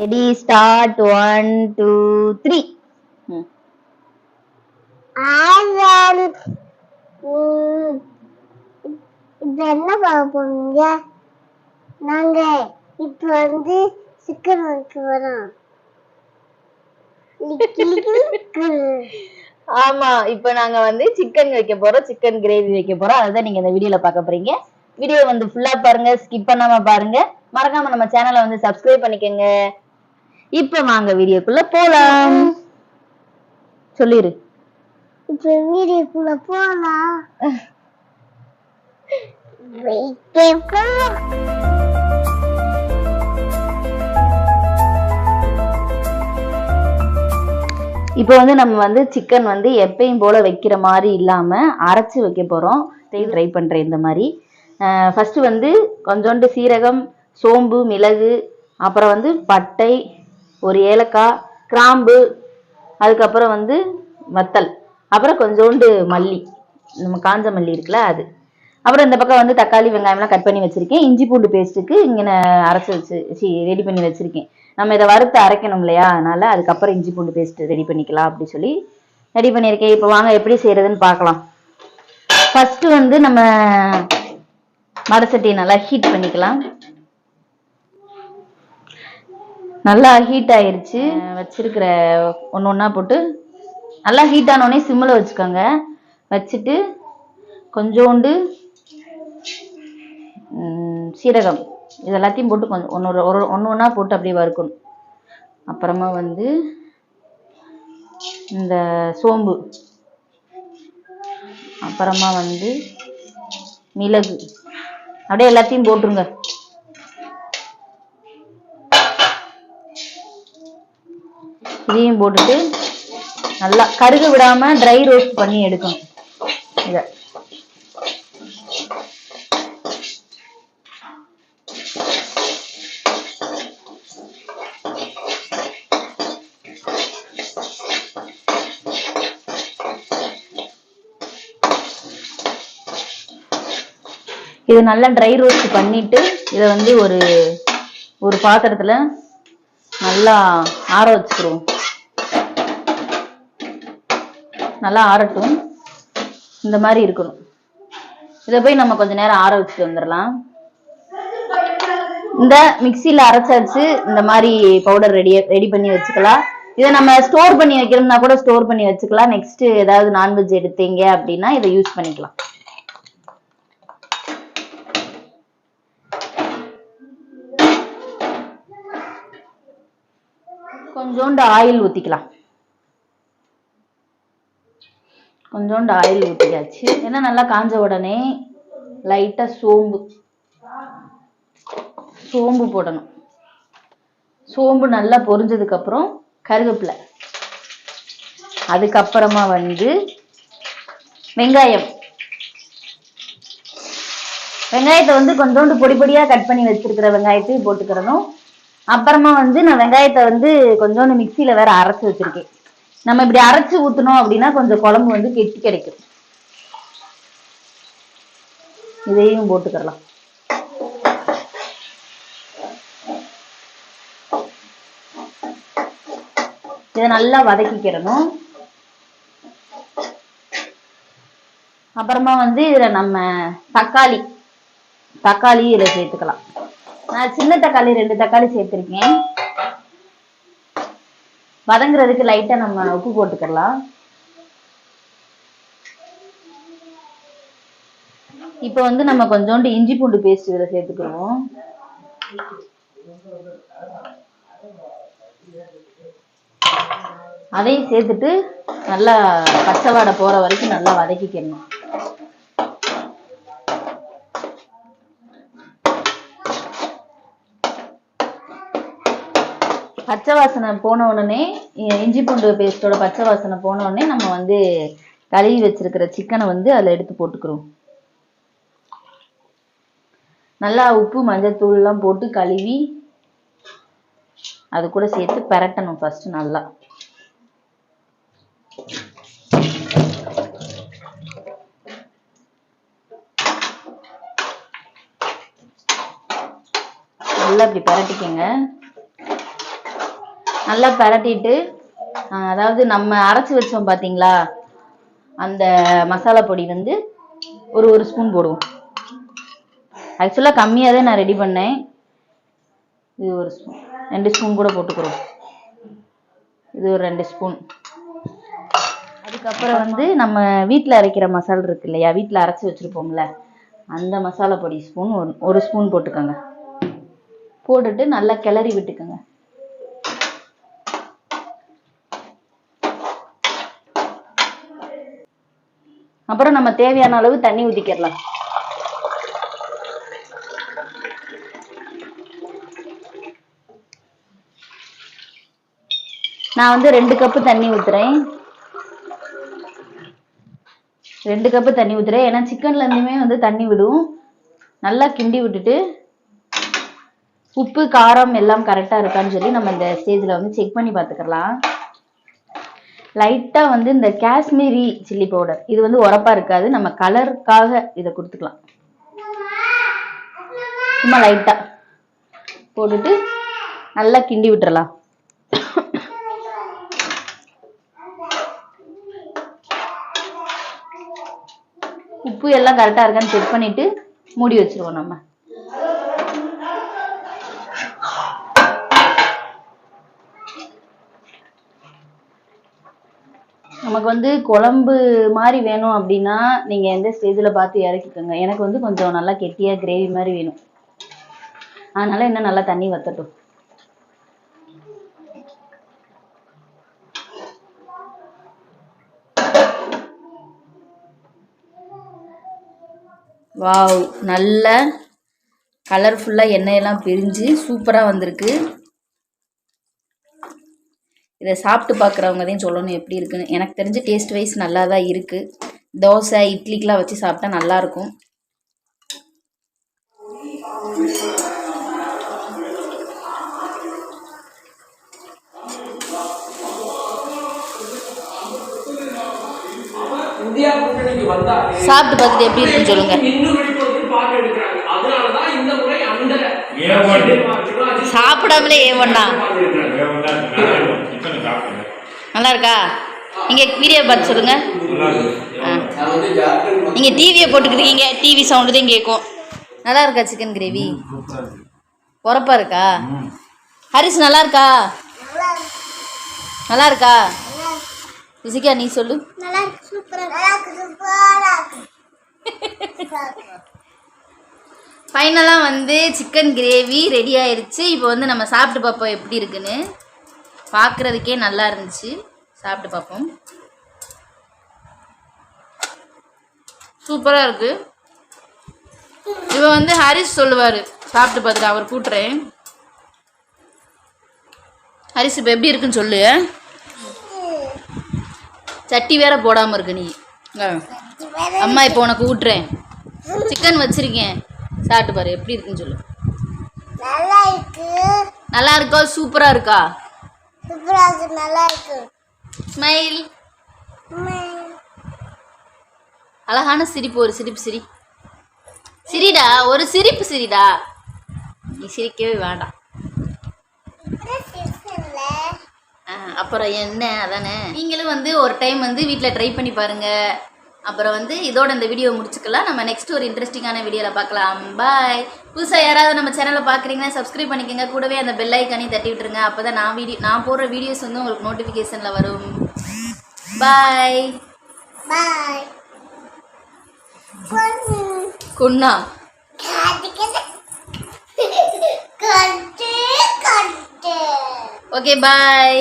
Ready start one two three இப்ப என்ன பார்க்க போறீங்க? நாங்க இப்ப வந்து சிக்கன் வைக்க வரோம். லிக்கு லிக்கு லிக்கு. ஆமா இப்போ நாங்க வந்து சிக்கன் வைக்க போறோம். சிக்கன் கிரேவி வைக்க போறோம். அதுதான் நீங்க இந்த வீடியோல பார்க்க போறீங்க. வீடியோ வந்து ஃபுல்லா பாருங்க. ஸ்கிப் பண்ணாம பாருங்க. மறக்காம நம்ம சேனலை வந்து சப்ஸ்கிரைப் பண்ணிக்கோங்க. இப்போ வாங்க வீடியோக்குள்ள போலாம். சொல்லிரு. இப்ப வீடியோக்குள்ள போலாம். இப்போ வந்து நம்ம வந்து சிக்கன் வந்து எப்பயும் போல வைக்கிற மாதிரி இல்லாம அரைச்சு வைக்க போறோம். ட்ரை பண்றேன் இந்த மாதிரி. ஃபர்ஸ்ட் வந்து கொஞ்சோண்டு சீரகம் சோம்பு மிளகு அப்புறம் வந்து பட்டை ஒரு ஏலக்காய் கிராம்பு அதுக்கப்புறம் வந்து வத்தல் அப்புறம் கொஞ்சோண்டு மல்லி நம்ம காஞ்ச மல்லி இருக்குல்ல அது. அப்புறம் இந்த பக்கம் வந்து தக்காளி வெங்காயம்லாம் கட் பண்ணி வச்சிருக்கேன். இஞ்சி பூண்டு பேஸ்ட்டுக்கு இங்கே நான் அரைச்சி வச்சு ரெடி பண்ணி வச்சிருக்கேன். நம்ம இதை வறுத்து அரைக்கணும் இல்லையா? அதனால அதுக்கப்புறம் இஞ்சி பூண்டு பேஸ்ட்டு ரெடி பண்ணிக்கலாம் அப்படி சொல்லி ரெடி பண்ணியிருக்கேன். இப்போ வாங்க எப்படி செய்யறதுன்னு பார்க்கலாம். ஃபர்ஸ்ட் வந்து நம்ம வடசட்டியை நல்லா ஹீட் பண்ணிக்கலாம். நல்லா ஹீட் ஆயிருச்சு. வச்சிருக்கிற ஒன்று ஒன்றா போட்டு நல்லா ஹீட் ஆனோடனே சிம்மில் வச்சுக்கோங்க. வச்சுட்டு கொஞ்சோண்டு சீரகம். இது எல்லாத்தையும் போட்டு கொஞ்சம் ஒன்று ஒரு ஒன்று ஒன்றா போட்டு அப்படியே வறுக்கணும். அப்புறமா வந்து இந்த சோம்பு. அப்புறமா வந்து மிளகு. அப்படியே எல்லாத்தையும் போட்டுருங்க. இதையும் போட்டுட்டு நல்லா கருக விடாம ட்ரை ரோஸ்ட் பண்ணி எடுக்கணும். இதை. இது நல்லா ட்ரை ரோஸ்ட் பண்ணிட்டு இதை வந்து ஒரு ஒரு பாத்திரத்துல நல்லா ஆற வச்சுக்கிறோம் நல்லா ஆறட்டும். இந்த மாதிரி இருக்கணும். இதை போய் நம்ம கொஞ்ச நேரம் ஆற வச்சுட்டு வந்துடலாம். இந்த மிக்சியில் அரைச்சாச்சு இந்த மாதிரி பவுடர் ரெடி ரெடி பண்ணி வச்சுக்கலாம். இதை நம்ம ஸ்டோர் பண்ணி வைக்கணும்னா கூட ஸ்டோர் பண்ணி வச்சுக்கலாம். நெக்ஸ்ட் ஏதாவது நான்வெஜ் எடுத்தீங்க அப்படின்னா இதை யூஸ் பண்ணிக்கலாம். கொஞ்சோண்டு ஆயில் ஊற்றிக்கலாம் கொஞ்சோண்டு ஆயில் ஊற்றியாச்சு ஏன்னா நல்லா காஞ்ச உடனே லைட்டாக சோம்பு. சோம்பு போடணும். சோம்பு நல்லா பொரிஞ்சதுக்கப்புறம் கருவேப்பிலை. அதுக்கப்புறமா வந்து வெங்காயம். வெங்காயத்தை வந்து கொஞ்சோண்டு பொடி பொடியாக கட் பண்ணி வச்சிருக்கிற வெங்காயத்தையும் போட்டுக்கிறணும். அப்புறமா வந்து நான் வெங்காயத்தை வந்து கொஞ்சோண்டு மிக்சியில் வேற அரைச்சு வச்சிருக்கேன். நம்ம இப்படி அரைச்சு ஊத்தணும் அப்படின்னா கொஞ்சம் குழம்பு வந்து கெட்டி கிடைக்கும். இதையும் போட்டுக்கலாம். இதை நல்லா வதக்கிக்கிறணும் அப்புறமா வந்து இதுல நம்ம தக்காளி தக்காளி இதில் சேர்த்துக்கலாம். நான் சின்ன தக்காளி ரெண்டு தக்காளி சேர்த்துருக்கேன். வதங்குறதுக்கு லைட்டா நம்ம உப்பு போட்டுக்கலாம் இப்போ வந்து நம்ம கொஞ்சோண்டு இஞ்சி பூண்டு பேஸ்ட் இதுல சேர்த்துக்கிறோம் அதையும் சேர்த்துட்டு நல்லா பச்சை வாடை போற வரைக்கும் நல்லா வதக்கிக்கணும். பச்சை வாசனை போன உடனே இஞ்சி பூண்டு பேஸ்டோட பச்சை வாசனை போன உடனே நம்ம வந்து கழுவி வச்சிருக்கிற சிக்கனை வந்து அதில் எடுத்து போட்டுக்கிறோம். நல்லா உப்பு மஞ்சத்தூள் எல்லாம் போட்டு கழுவி அது கூட சேர்த்து பிரட்டணும் ஃபர்ஸ்ட் நல்லா. நல்லா இப்படி பிரட்டிக்கங்க. நல்லா பரட்டிட்டு அதாவது நம்ம அரைச்சி வச்சோம் பாத்தீங்களா? அந்த மசாலா பொடி வந்து ஒரு ஒரு ஸ்பூன் போடுவோம். ஆக்சுவலாக கம்மியாக தான் நான் ரெடி பண்ணேன். இது ஒரு ஸ்பூன் ரெண்டு ஸ்பூன் கூட போட்டுக்கிறோம். இது ஒரு ரெண்டு ஸ்பூன். அதுக்கப்புறம் வந்து நம்ம வீட்டில் அரைக்கிற மசாலா இருக்கு இல்லையா? வீட்டில் அரைச்சி வச்சுருப்போம்ல. அந்த மசாலா பொடி ஸ்பூன் ஒரு ஒரு ஸ்பூன் போட்டுக்கோங்க. போட்டுட்டு நல்லா கிளறி விட்டுக்கோங்க. அப்புறம் நம்ம தேவையான அளவு தண்ணி ஊற்றிக்கிடலாம் நான் வந்து ரெண்டு கப்பு தண்ணி ஊத்துறேன். ரெண்டு கப்பு தண்ணி ஊத்துறேன். ஏன்னா சிக்கன்ல இருந்துமே வந்து தண்ணி விடும். நல்லா கிண்டி விட்டுட்டு உப்பு காரம் எல்லாம் கரெக்டா இருக்கான்னு சொல்லி நம்ம இந்த ஸ்டேஜ்ல வந்து செக் பண்ணி பார்த்துக்கலாம். லைட்டாக வந்து இந்த காஷ்மீரி சில்லி பவுடர் இது வந்து உரப்பாக இருக்காது. நம்ம கலருக்காக இதை கொடுத்துக்கலாம். சும்மா லைட்டாக போட்டுட்டு நல்லா கிண்டி விட்டுறலாம். உப்பு எல்லாம் கரெக்டாக இருக்கான்னு செக் பண்ணிவிட்டு மூடி வச்சிருவோம் நம்ம. நமக்கு வந்து குழம்பு மாதிரி வேணும் அப்படின்னா நீங்க எந்த ஸ்டேஜ்ல பார்த்து இறக்கிக்கோங்க. எனக்கு வந்து கொஞ்சம் நல்லா கெட்டியா கிரேவி மாதிரி வேணும். அதனால இன்னும் நல்லா தண்ணி வத்தட்டும். வாவ் நல்ல கலர்ஃபுல்லாக எண்ணெயெல்லாம் பிரிஞ்சு சூப்பராக வந்திருக்கு. இதை சாப்பிட்டு பார்க்குறவங்க தான் சொல்லணும் எப்படி இருக்குன்னு. எனக்கு தெரிஞ்சு டேஸ்ட் வைஸ் நல்லா தான் இருக்குது தோசை இட்லிக்கெலாம் வச்சு சாப்பிட்டா நல்லாயிருக்கும். சாப்பிட்டு பார்த்துட்டு எப்படி இருக்குன்னு சொல்லுங்கள் இன்னும் வெளிப்படுத்தி பாட்டு எடுக்கிறாங்க அதனாலதான் இந்த முறை அந்த ஏன் வந்து? சாப்பிடாமலே ஏன் பண்ணா பாட்டு எடுக்கிறாங்க நல்லா இருக்கா நீங்கள் வீடியோ பார்த்து சொல்லுங்கள் நீங்கள் டிவியை போட்டுக்கிட்டீங்க டிவி சவுண்டு தான் கேட்கும். நல்லா இருக்கா சிக்கன் கிரேவி உரப்பா இருக்கா? ஹரிஸ் நல்லா இருக்கா நல்லா இருக்கா ருசிகா நீ சொல்லு. ஃபைனலாக வந்து சிக்கன் கிரேவி ரெடி ஆயிடுச்சு இப்போ வந்து நம்ம சாப்பிட்டு பார்ப்போம் எப்படி இருக்குன்னு. பார்க்குறதுக்கே நல்லா இருந்துச்சு. சாப்பிட்டு பார்ப்போம். சூப்பராக இருக்கு. இவன் வந்து ஹரிஸ் சொல்லுவார். சாப்பிட்டு பார்த்துட்டு அவர் கூட்டுறேன் ஹரிஸ் இப்போ எப்படி இருக்குன்னு சொல்லு. சட்டி வேற போடாமல் இருக்கு நீ. அம்மா இப்போ உனக்கு ஊட்டுறேன். சிக்கன் வச்சிருக்கேன். சாப்பிட்டு பாரு எப்படி இருக்குன்னு சொல்லு. நல்லா இருக்கு. நல்லா இருக்கா? இருக்கு நல்லா இருக்கு. ஸ்மைல். அழகான சிரிப்பு ஒரு சிரிப்பு சிரி. சிரிடா ஒரு சிரிப்பு சிரிடா. நீ சிரிக்கவே வேண்டாம். அப்புறம் என்ன அதானே? நீங்களும் வந்து ஒரு டைம் வந்து வீட்டில் ட்ரை பண்ணி பாருங்க. அப்புறம் வந்து இதோட இந்த வீடியோ முடிச்சுக்கலாம். நம்ம நெக்ஸ்ட் ஒரு இன்ட்ரெஸ்டிங்கான வீடியோவில் பார்க்கலாம். பாய் புதுசாக யாராவது நம்ம சேனலை பார்க்குறீங்கன்னா சப்ஸ்கிரைப் பண்ணிக்கோங்க. கூடவே அந்த பெல் ஐக்கானையும் தட்டி விட்டுருங்க. அப்போ தான் நான் வீடியோ நான் போடுற வீடியோஸ் வந்து உங்களுக்கு நோட்டிஃபிகேஷனில் வரும். பாய். பொண்ணு. குண்ணா. Okay bye.